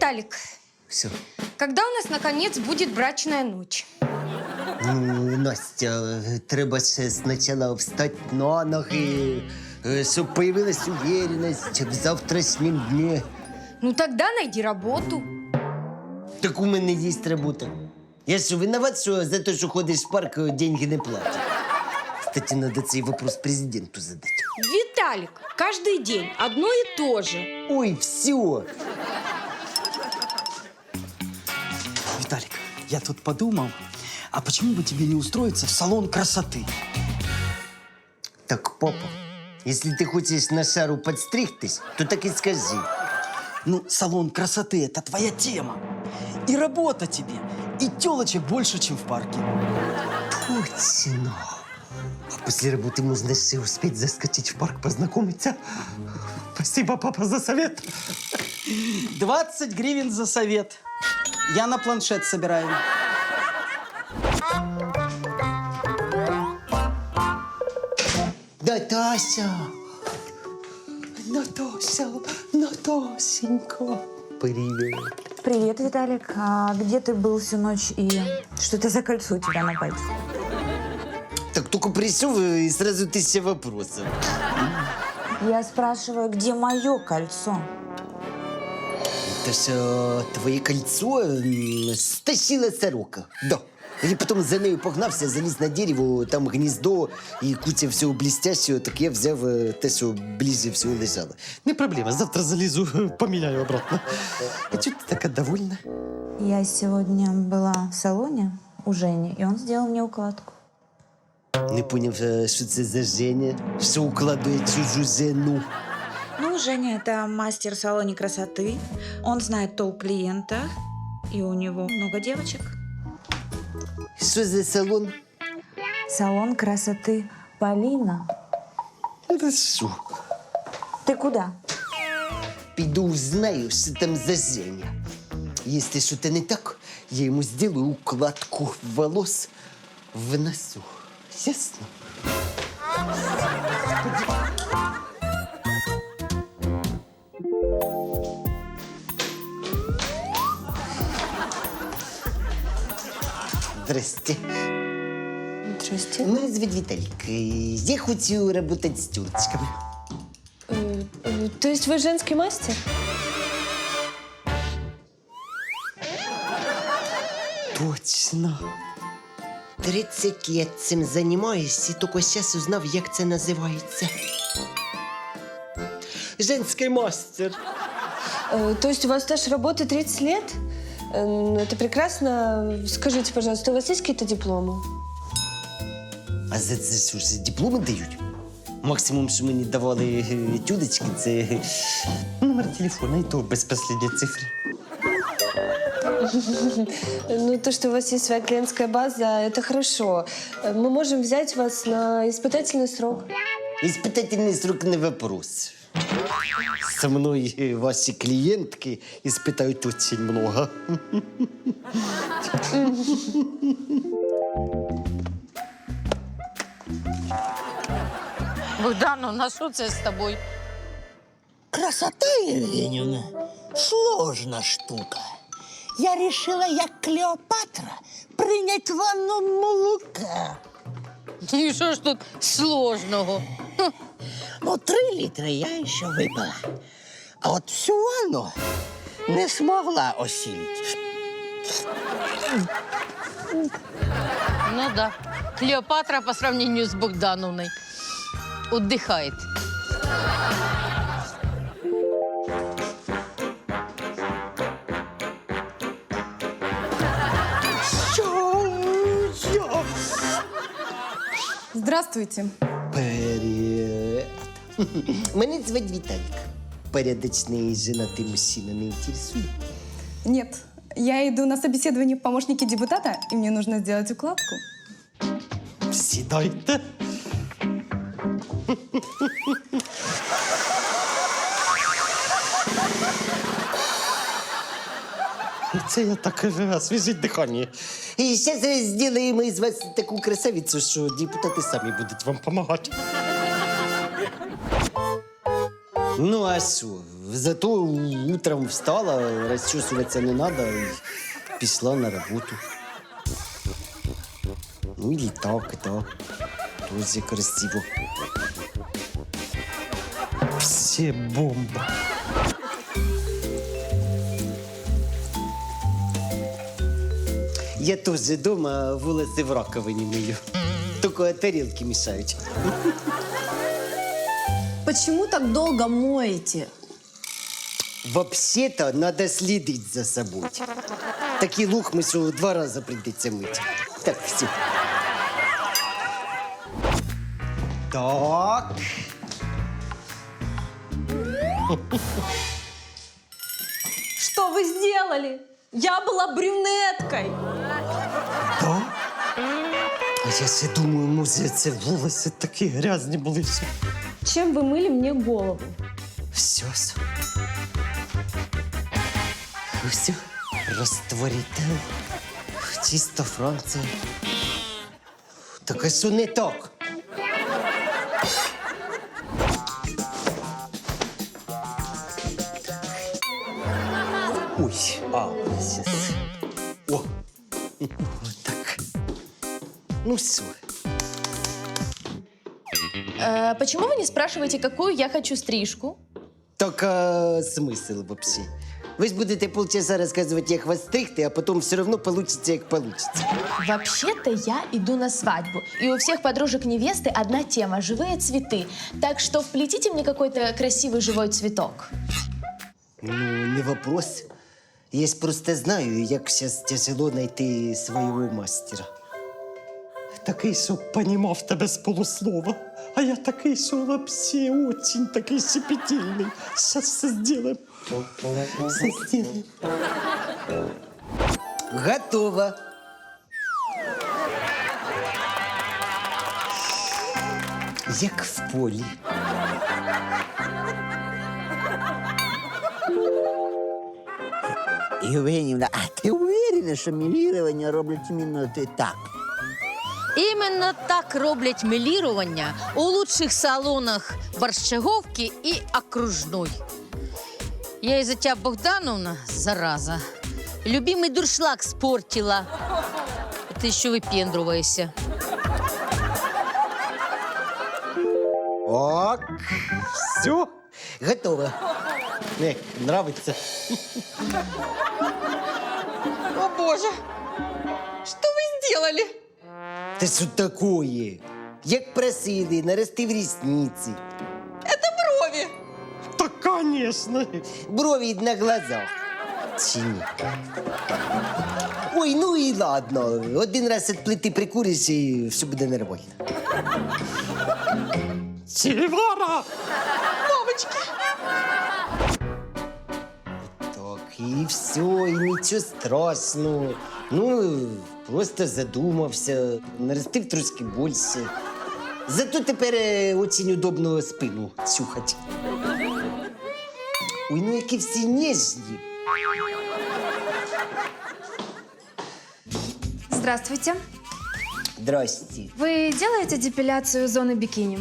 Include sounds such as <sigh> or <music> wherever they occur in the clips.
Виталик, Все. когда у нас наконец будет брачная ночь? Ну, Настя, треба ще спочатку встати на ноги, е, щоб появилась уверенность в завтрашнем дні. Ну тогда найди работу. Так у мене є робота. Я що, виноват, що за те, що ходиш в парк, е, деньги не платять? Кстати, надо цей вопрос президенту задати. Виталик, каждый день одно и то же. Ой, все. Я тут подумал, а почему бы тебе не устроиться в салон красоты? Так, папа, если ты хочешь на шару подстригтись, то так и скажи. Ну, салон красоты – это твоя тема. И работа тебе, и телочек больше, чем в парке. Точно. А после работы можно еще успеть заскочить в парк познакомиться. Спасибо, папа, за совет. 20 гривен за совет. Я на планшет собираю. Наташа! Наташа! Наташенька! Привет. Привет, Виталик. А где ты был всю ночь и что это за кольцо у тебя на пальце? Так только пришел э, и сразу тысяча вопросов. Я спрашиваю, где мое кольцо? Наташа, твое кольцо м, стащила сорока. Да. Я потом за нею погнався, заліз на дерево, там гніздо і куча всього блістящого, так я взяв е, те, що ближче всього лежало. Не проблема, завтра залізу, <laughs> поміняю обратно. А чого ти така довольна? Я сегодня была в салоне у Жени, и он сделал мне укладку. Не поняв, е, що це за Женя, що укладує чужу жену. Ну, Женя – это мастер в салоне красоты. Он знает толк клиента, и у него много девочек. Що за салон? Салон красоты Полина. Хорошо. Ты куда? Піду узнаю, що там за Женя. Если что-то не так, я ему сделаю укладку волос в носу. Ясно? Здрасте. Здрасте. Мене звуть Віталік. Е, Я хочу работать з тюрочками. Э, э, То есть вы женский мастер? Точно. 30 лет цим займаюсь і тільки зараз узнав, як це називається. Женський мастер. Э, То есть у вас стаж работы 30 лет? Э, ну, Это прекрасно. Скажите, пожалуйста, у вас есть какие-то дипломы? А за це що ж дипломи дають? Максимум, що мені давали е, тюдечки, це е, номер телефона, і то без останньої цифри. Ну, то, что у вас есть своя клиентская база, это хорошо. Э, Мы можем взять вас на испытательный срок. Іспитательний срок не вопрос. Со мною е, ваші клієнтки іспитають очень много. Богдановна, що це з тобою? Красота, Евгеньевна, сложная штука. Я решила, як Клеопатра, принять ванну молока. І що ж тут сложного? Ну, три літри я ще випила. А от всю ванну не смогла осілити. Ну да. Клеопатра по сравнению с Богдановной отдыхает. Здравствуйте. Привет. <laughs> Мене звать Віталік. Порядочний женатий мужчина не інтересує. Нет, я иду на собеседование в помощники депутата, и мне нужно сделать укладку. Сідайте. Це я так е, освіжить дихання. І зараз зробимо із вас таку красавицю, що депутати самі будуть вам допомагати. Ну, а що? Зато утром встала, розчесуватися не треба і пішла на роботу. Ну і так, і так. Дуже красиво. Все бомба. Я теж вдома волоси в раковині мию. Тільки тарілки мішають. Почему так долго моете? Вообще-то надо следить за собой. Такі лухми, що два рази прийдеться мити. Так, все. Так. Что вы сделали? Я была брюнеткой. Да? А я ще думаю, може, це волоси такі грязні були. що- чем вы мыли мне голову? Все. Все. Розтворитель. Чисто Франція. Так а що не так? Ой, а, сейчас. О, так. Ну все. Э, почему вы не спрашиваете, какую я хочу стрижку? Так а смисл вообще? Ви ж будете полчаса розказувати, як вас стригти, а потім все одно получиться, як получиться. Вообще-то я иду на свадьбу. И у всех подружек невесты одна тема – живые цветы. Так что вплетите мне какой-то красивый живой цветок. Ну, не вопрос. Я ж просто знаю, як зараз тяжело знайти свого мастера. Такий, що понімав тебе з полуслова. А я такий, що вообще очень такий щепетильний. Сейчас все сделаем. Все сделаем. Готово. Як в полі. Євгенівна, а ти уверена, що мілірування роблять іменно ти так? Іменно так роблять мелірування у лучших салонах Борщаговки і Окружной. Я из-за тебя, Богдановна, зараза, любимый дуршлаг спортила. Ты еще выпендриваешься. Ок. Все. Готово. Не, нравится. О боже! Что вы сделали? Та що такое? Як просили, наростив рісниці. Брови! Та, конечно. Брові на глазах. Чи ні? Ой, ну і ладно. Один раз від плити прикуриш і все буде нормально. Чевара! Так, і все, і нічого страшного. Ну, просто задумався, наростив трошки більше. Зато тепер е, очень удобно спину чухати. Ой, ну які всі ніжні. Здравствуйте. Здрасте. Вы делаете депиляцию зоны бикини?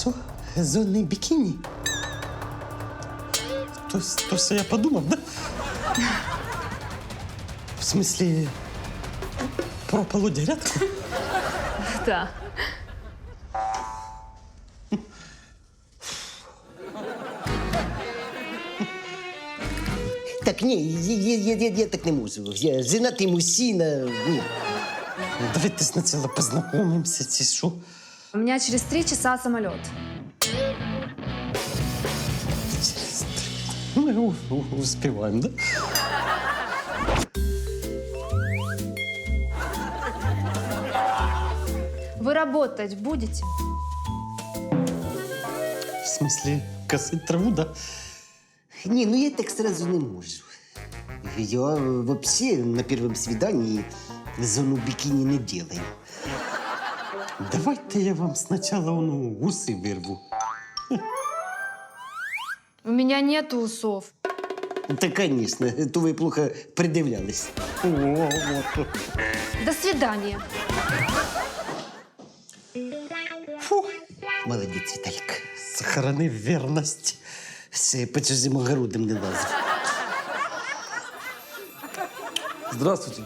Що? Зонний бікіні? То, то все я подумав, да? В смислі, про полудярятку? Да. Так ні, я, я, я, я так не можу. Я женатий мужчина. Ні. Давайте спочатку познайомимося, чи що? У меня через три часа самолет. Ми у- у- успіваємо, да? Вы работать будете? В смислі, косить траву, да? Ні, ну я так сразу не можу. Я вообще на первом свидании зону бикини не делаю. Давайте я вам спочатку ну, уси вирву. У меня нет усов. Да, конечно, то вы плохо придивлялись. О, от. До свидания. Фу, Молодець, Віталік. Сохранив вірність. Все, по чужим огородам не лазив. Здравствуйте.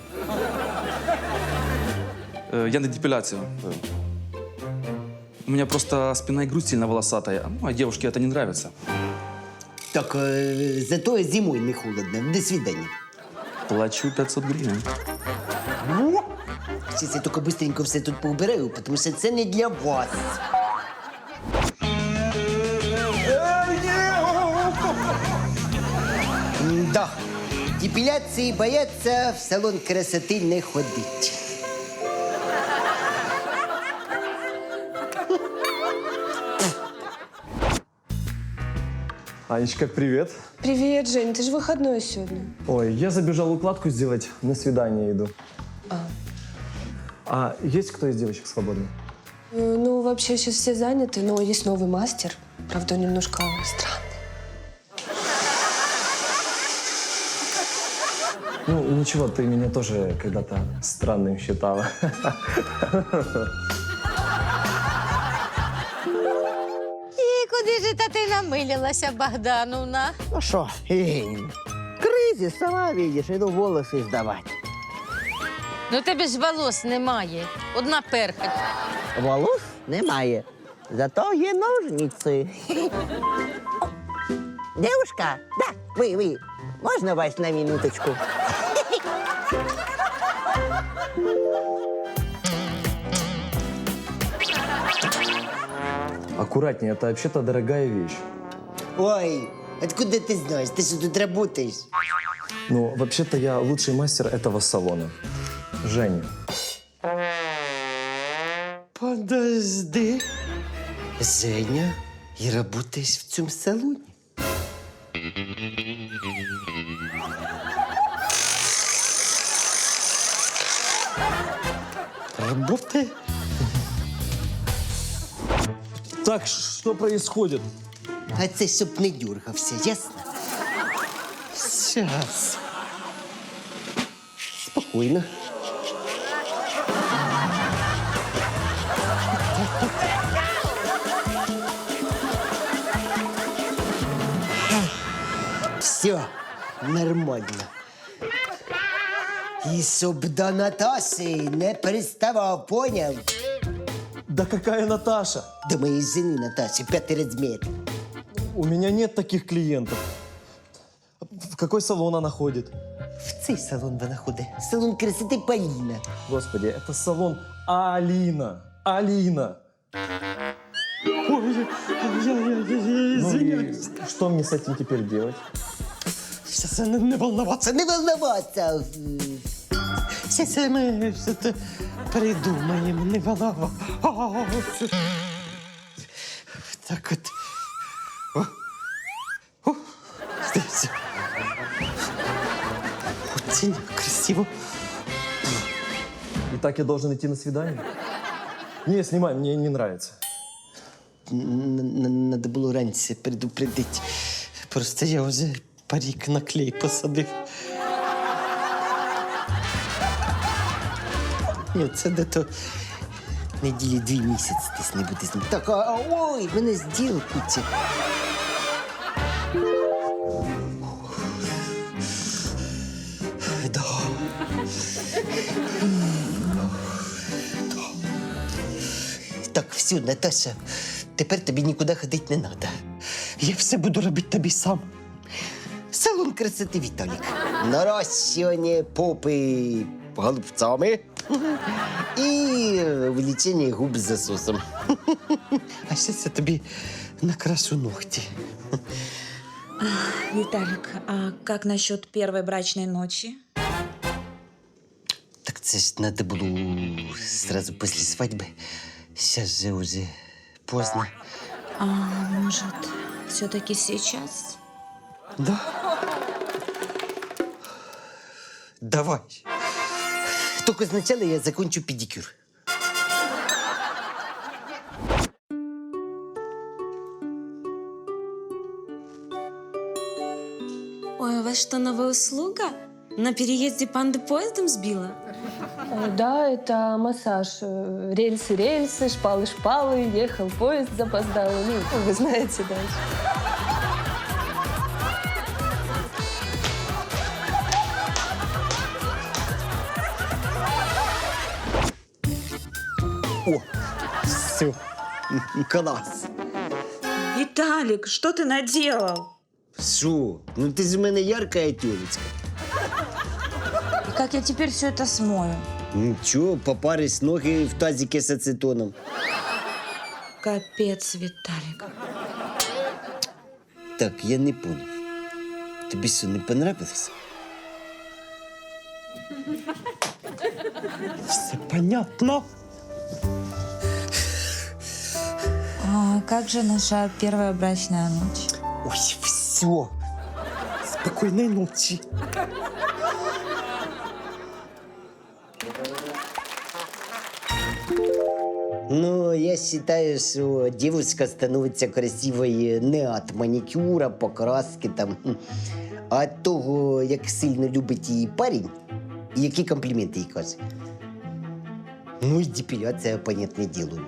Э, Я на депиляцию. Э, У меня просто спина и грудь сильно волосатая, ну, а девушке это не нравится. Так, е, зато зимою не холодно. До свидання. Плачу 500 гривен. Сейчас я только быстренько все тут поубираю, потому що це не для вас. Да. Депіляції бояться в салон красоти не ходить. Анечка, привет. Привет, Жень, ты же выходной сегодня. Ой, я забежал укладку сделать, на свидание иду. А, есть кто из девочек свободный? Э, Ну, вообще сейчас все заняты, но есть новый мастер. Правда, он немножко странный. Ну, ничего, ты меня тоже когда-то странным считала. <laughs> куди та ти намилилася, Богдановна? Ну що, Євгенівна, кризис, сама видиш, іду волоси здавати. Ну тебе ж волос немає. Одна перхоть. Волос немає, зато є ножниці. Девушка, да, ви, ви, можна вас на минуточку? Аккуратнее, это вообще-то дорогая вещь. Ой, откуда ты знаешь? Ты что тут работаешь? Ну, вообще-то я лучший мастер этого салона. Женя. Подожди. Женя, и работаешь в цьому салоні? Работай. Так, что происходит? А це щоб не дергався, ясно? Сейчас. Спокійно. Все, нормально. І щоб до Наташі не приставав, поняв? Да какая Наташа? До моєї жени Наташі, п'ятий розмір. У меня нет таких клиентов. В какой салон она ходит? В цей салон вона ходить. Салон красоти Поліна. Господи, это салон Алина. Алина. Ой, я, я, я, я Ну извиняюсь. и что мне с этим теперь делать? Сейчас не, не волноваться. Не волноваться. Сейчас мы что-то придумаем, не волноваться. Так вот. О, о, здесь. Очень красиво. И так я должен идти на свидание? Не, снимай, мне не нравится. Надо було раніше предупредити. Просто я вже парик на клей посадив. Ні, це де то неділі дві місяці десь не буде з ним. Так, а, а, ой, мене зділку ці. Да. Так, все, Наташа, тепер тобі нікуди ходити не треба. Я все буду робити тобі сам. Салон красоти Віталік. Нарощування попи голубцями і увеличення губ з засосом. А зараз я тобі накрашу ногті. Виталик, а как насчет первой брачной ночи? Так це ж треба було сразу після свадьби. Зараз же уже поздно. А может, все-таки сейчас? Да. Давай. Только сначала я закончу педикюр. Ой, у вас что, новая услуга? На переезде панды поездом сбила? Да, это массаж. Э, Рельсы-рельсы, шпалы-шпалы, ехал поезд запоздалый. Ну, вы знаете дальше. <laughs> Клас. Виталик, что ты наделал? Що? Ну ти з мене ярка тюлечка. И как я теперь все это смою? Нічого, попарись ноги в тазике з ацетоном. Капец, Виталик. Так, я не понял. Тобі що, не понравилось? Все понятно. как же наша первая брачная ночь? Ой, все. Спокойной ночи. Ну, я считаю, що девушка становиться красивою не від манікюра, покраски там, а від того, як сильно любить її парень і які компліменти їй каже. Ну і депіляція, понятне діло.